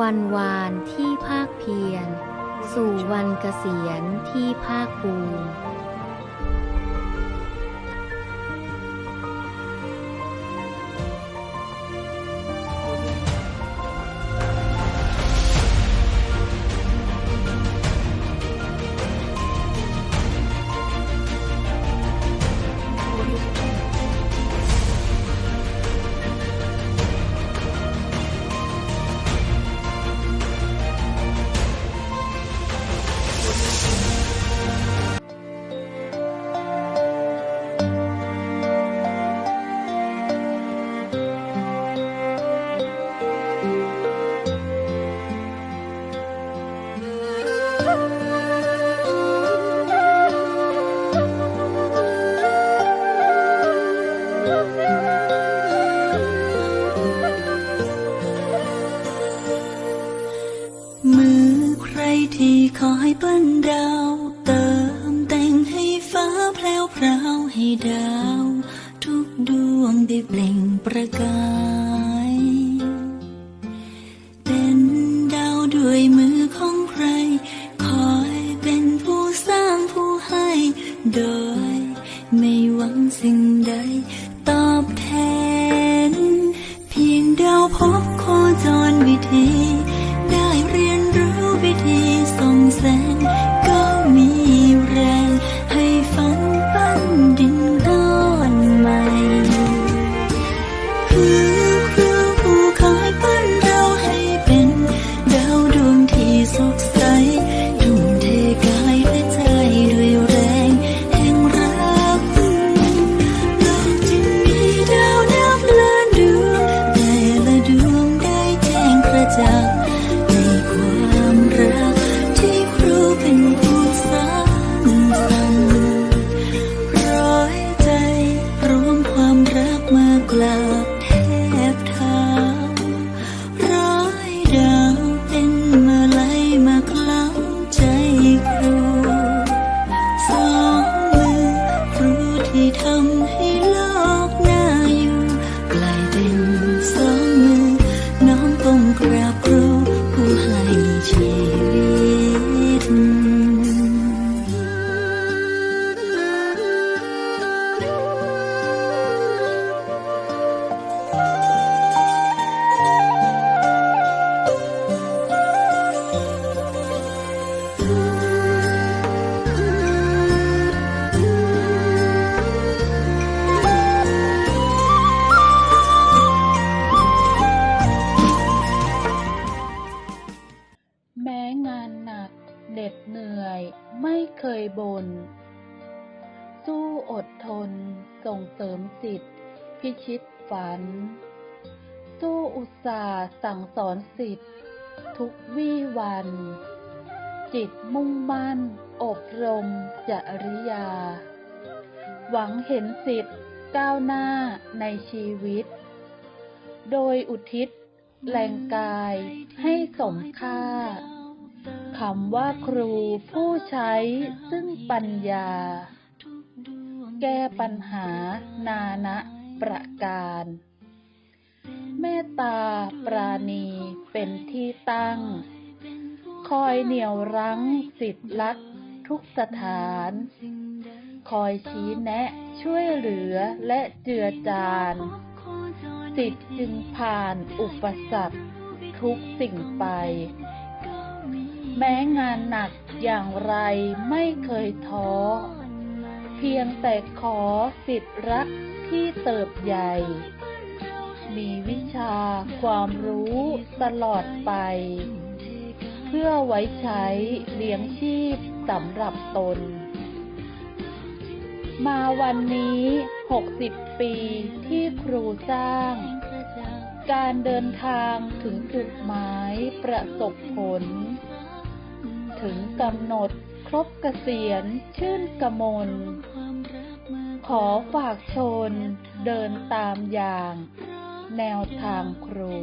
วันวานที่ภาคเพียร สู่วันเกษียณที่ภาคภูมิ มือใครที่คอยปั้นดาวเติมแต่งให้ฟ้าแพลวพราวให้ดาว ทุกดวงได้เปล่งประกาย ตอบแทน เพียงดาวพบโคจรวิธีได้เรียน กร ดเหนื่อยไม่เคยบน่น สู้อดทนส่งเสริมจิต พิชิตฝัน สู้อุตสาห์สั่งสอนสิทธิ์ทุกวี่วัน จิตมุ่งมั่น อบรมจริยา หวังเห็นสิทธิ์ก้าวหน้าในชีวิต โดยอุทิศแรงกายให้สมค่าำว่าครูผู้ใช้ซึ่งปัญญา แก้ปัญหานานะประการ เมตตาปราณีเป็นที่ตั้ง คอยเหนี่ยวรั้งสิทธิลักษทุกสถาน คอยชี้แนะช่วยเหลือและเจือจานสิทธิ์จึงผ่านอุปสรรคทุกสิ่งไป แม้งานหนักอย่างไรไม่เคยท้อ เพียงแต่ขอสิทธิรักที่เติบใหญ่ มีวิชาความรู้ตลอดไป เพื่อไว้ใช้เลี้ยงชีพสำหรับตน มาวันนี้ 60 ปีที่ครูสร้าง การเดินทางถึงจุดหมายประสบผล ถึงกำหนดครบเกษียณชื่นกมล ขอฝากชนเดินตามอย่าง แนวทางครู